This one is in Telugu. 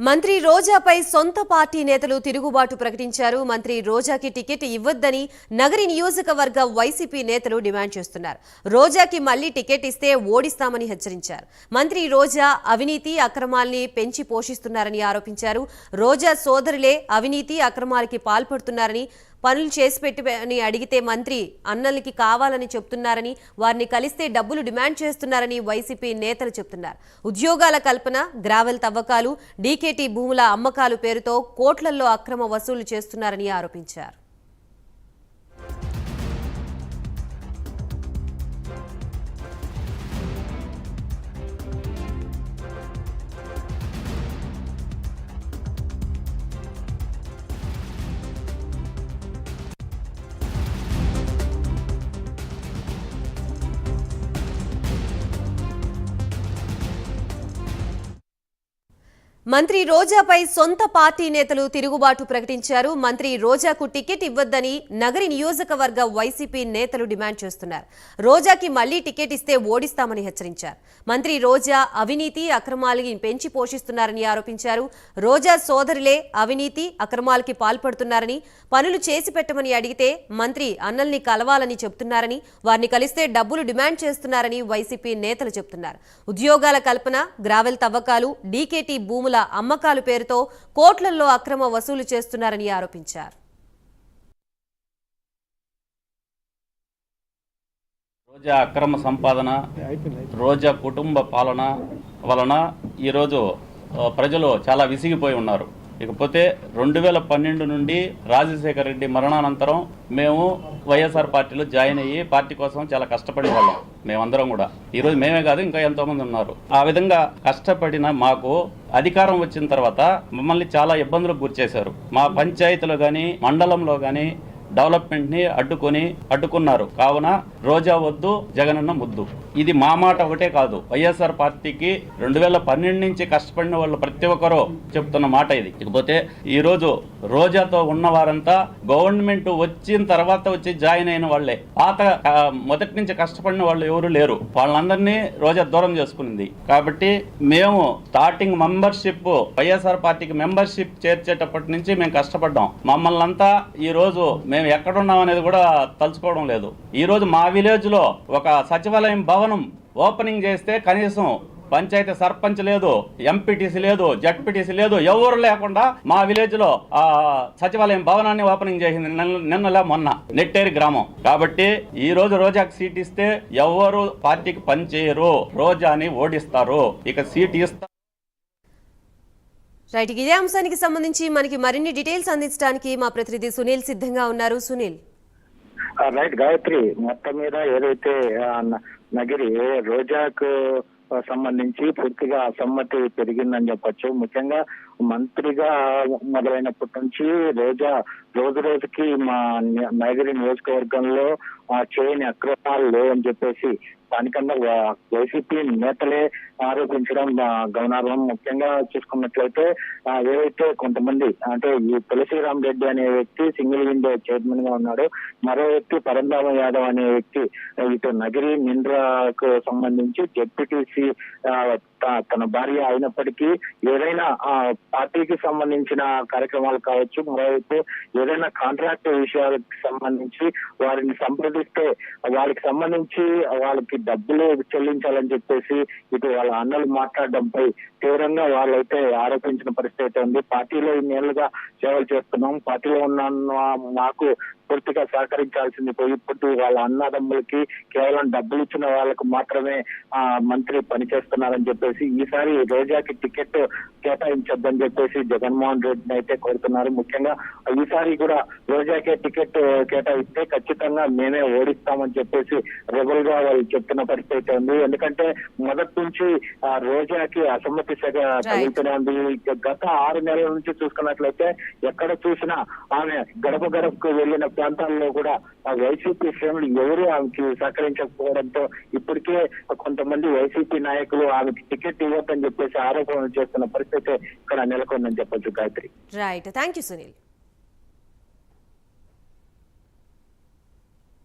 మంత్రి రోజాపై సొంత పార్టీ నేతలు తిరుగుబాటు ప్రకటించారు. మంత్రి రోజాకి టికెట్ ఇవ్వొద్దని నగరి నియోజకవర్గ వైసీపీ నేతలు డిమాండ్ చేస్తున్నారు. రోజాకి మళ్ళీ టికెట్ ఇస్తే ఓడిస్తామని హెచ్చరించారు. మంత్రి రోజా అవినీతి అక్రమాల్ని పెంచి పోషిస్తున్నారని ఆరోపించారు. రోజా సోదరులే అవినీతి అక్రమాలకి పాల్పడుతున్నారని పనులు చేసి పెట్టి అని అడిగితే మంత్రి అన్నలకి కావాలని చెప్తున్నారని వారిని కలిస్తే డబ్బులు డిమాండ్ చేస్తున్నారని వైసీపీ నేతలు చెప్తున్నారు. ఉద్యోగాల కల్పన గ్రావెల్ తవ్వకాలు డీకేటీ భూముల అమ్మకాలు పేరుతో కోట్లల్లో అక్రమ వసూలు చేస్తున్నారని ఆరోపించారు. మంత్రి రోజాపై సొంత పార్టీ నేతలు తిరుగుబాటు ప్రకటించారు. మంత్రి రోజాకు టికెట్ ఇవ్వద్దని నగరి నియోజకవర్గ వైసీపీ నేతలు డిమాండ్ చేస్తున్నారు. రోజాకి మళ్ళీ టికెట్ ఇస్తే ఓడిస్తామని హెచ్చరించారు. మంత్రి రోజా అవినీతి అక్రమాలకి పెంచి పోషిస్తున్నారని ఆరోపించారు. రోజా సోదరులే అవినీతి అక్రమాలకి పాల్పడుతున్నారని పనులు చేసి పెట్టమని అడిగితే మంత్రి అన్నల్ని కలవాలని చెప్తున్నారని వారిని కలిస్తే డబ్బులు డిమాండ్ చేస్తున్నారని వైసీపీ నేతలు చెప్తున్నారు ఉద్యోగాల కల్పన గ్రావెల్ తవ్వకాలు డీకేటీ భూముల అమ్మకాలు పేరుతో కోట్లల్లో అక్రమ వసూలు చేస్తున్నారని ఆరోపించారు. రోజా అక్రమ సంపాదన రోజా కుటుంబ పాలన వలన ఈరోజు ప్రజలు చాలా విసిగిపోయి ఉన్నారు. ఇకపోతే రెండు వేల పన్నెండు నుండి రాజశేఖర రెడ్డి మరణానంతరం మేము వైఎస్ఆర్ పార్టీలో జాయిన్ అయ్యి పార్టీ కోసం చాలా కష్టపడే వాళ్ళం. మేమందరం కూడా. ఈరోజు మేమే కాదు ఇంకా ఎంతో మంది ఉన్నారు. ఆ విధంగా కష్టపడిన మాకు అధికారం వచ్చిన తర్వాత మమ్మల్ని చాలా ఇబ్బందులకు గురిచేశారు మా పంచాయతీలో కానీ మండలంలో కానీ డెవలప్మెంట్ని అడ్డుకొని అడ్డుకున్నారు. కావున రోజా వద్దు జగనన్న ముద్దు. ఇది మా మాట ఒకటే కాదు. వైఎస్ఆర్ పార్టీకి రెండు వేల పన్నెండు నుంచి కష్టపడిన వాళ్ళు ప్రతి ఒక్కరూ చెప్తున్న మాట ఇది. ఇకపోతే ఈ రోజు రోజాతో ఉన్న వారంతా గవర్నమెంట్ వచ్చిన తర్వాత వచ్చి జాయిన్ అయిన వాళ్ళే. పాత మొదటి నుంచి కష్టపడిన వాళ్ళు ఎవరు లేరు. వాళ్ళందరినీ రోజా దూరం చేసుకునింది. కాబట్టి మేము స్టార్టింగ్ మెంబర్షిప్ వైఎస్ఆర్ పార్టీకి మెంబర్షిప్ చేర్చేటప్పటి నుంచి మేము కష్టపడ్డాం. మమ్మల్ని అంతా ఈ రోజు మేము ఎక్కడున్నాం అనేది కూడా తలుచుకోవడం లేదు. ఈరోజు మా విలేజ్లో ఒక సచివాలయం భవనం ఓపెనింగ్ చేస్తే కనీసం పంచాయతీ సర్పంచ్ లేదు ఎంపీటీసీ లేదు జడ్పీటీసీ లేదు ఎవరు లేకుండా మా విలేజ్లో ఆ సచివాలయం భవనాన్ని ఓపెనింగ్ చేసింది నిన్నలా నిన్నలే మొన్న నెట్టేరి గ్రామం. కాబట్టి ఈ రోజు రోజాకి సీట్ ఇస్తే ఎవరు పార్టీకి పనిచేయరు రోజాని ఓడిస్తారు. ఇక సీట్ ఇస్తారు రైట్ ఇదే అంశానికి సంబంధించి మనకి మరిన్ని డీటెయిల్స్ అందించడానికి మా ప్రతినిధి సునీల్ సిద్ధంగా ఉన్నారు. సునీల్. ఆ, రైట్ గాయత్రి మొత్తం మీద ఏదైతే నగిరి రోజాకు సంబంధించి పూర్తిగా అసమ్మతి పెరిగిందని చెప్పొచ్చు. ముఖ్యంగా మంత్రిగా మొదలైనప్పటి నుంచి రోజా రోజు రోజుకి మా ని- నియోజకవర్గంలో ఆ, చేయని అక్రమాలు లేవని చెప్పేసి దానికన్నా వైసీపీ నేతలే ఆరోపించడం గమనార్హం ముఖ్యంగా చూసుకున్నట్లయితే ఏవైతే కొంతమంది అంటే ఈ తులసిరామ్ రెడ్డి అనే వ్యక్తి సింగిల్ విండో చైర్మన్గా ఉన్నాడు మరో వ్యక్తి పరంధామ యాదవ్ అనే వ్యక్తి ఇటు నగిరి నింద్రకు సంబంధించి జెడ్పీటీసీ తన భార్య అయినప్పటికీ ఏదైనా ఆ, పార్టీకి సంబంధించిన కార్యక్రమాలు కావచ్చు మరోవైపు ఏదైనా కాంట్రాక్ట్ విషయాలకు సంబంధించి వారిని సంప్రదిస్తే వాళ్ళకి సంబంధించి వాళ్ళకి డబ్బులు చెల్లించాలని చెప్పేసి ఇటు వాళ్ళ అన్నలు మాట్లాడడంపై తీవ్రంగా వాళ్ళైతే ఆరోపించిన పరిస్థితి అయితే ఉంది. పార్టీలో ఇన్నేళ్ళుగా సేవలు చేస్తున్నాం. పార్టీలో ఉన్న మాకు పూర్తిగా సహకరించాల్సింది పోయి ఇప్పుడు వాళ్ళ అన్నదమ్ములకి కేవలం డబ్బులు ఇచ్చిన వాళ్ళకు మాత్రమే ఆ మంత్రి పనిచేస్తున్నారని చెప్పేసి ఈసారి రోజాకి టికెట్ కేటాయించొద్దని చెప్పేసి జగన్మోహన్ రెడ్డిని అయితే కోరుతున్నారు. ముఖ్యంగా ఈసారి కూడా రోజాకే టికెట్ కేటాయిస్తే ఖచ్చితంగా మేమే ఓడిస్తామని చెప్పేసి రెబల్గా వాళ్ళు చెప్తున్న పరిస్థితి ఉంది. ఎందుకంటే మొదటి నుంచి ఆ రోజాకి అసమ్మతి సెగ తగులుతూనే ఉంది. గత ఆరు నెలల నుంచి చూసుకున్నట్లయితే ఎక్కడ చూసినా ఆమె గడప గడపకు వెళ్ళిన ప్రాంతాల్లో కూడా ఆ వైసీపీ శ్రేణులు ఎవరు ఆమెకి సహకరించకపోవడంతో ఇప్పటికే కొంతమంది వైసీపీ నాయకులు ఆమెకి టికెట్ ఇవ్వద్దని చెప్పేసి ఆరోపణలు చేస్తున్న పరిస్థితి ఇక్కడ నెలకొందని చెప్పొచ్చు Gayatri. Right thank you Sunil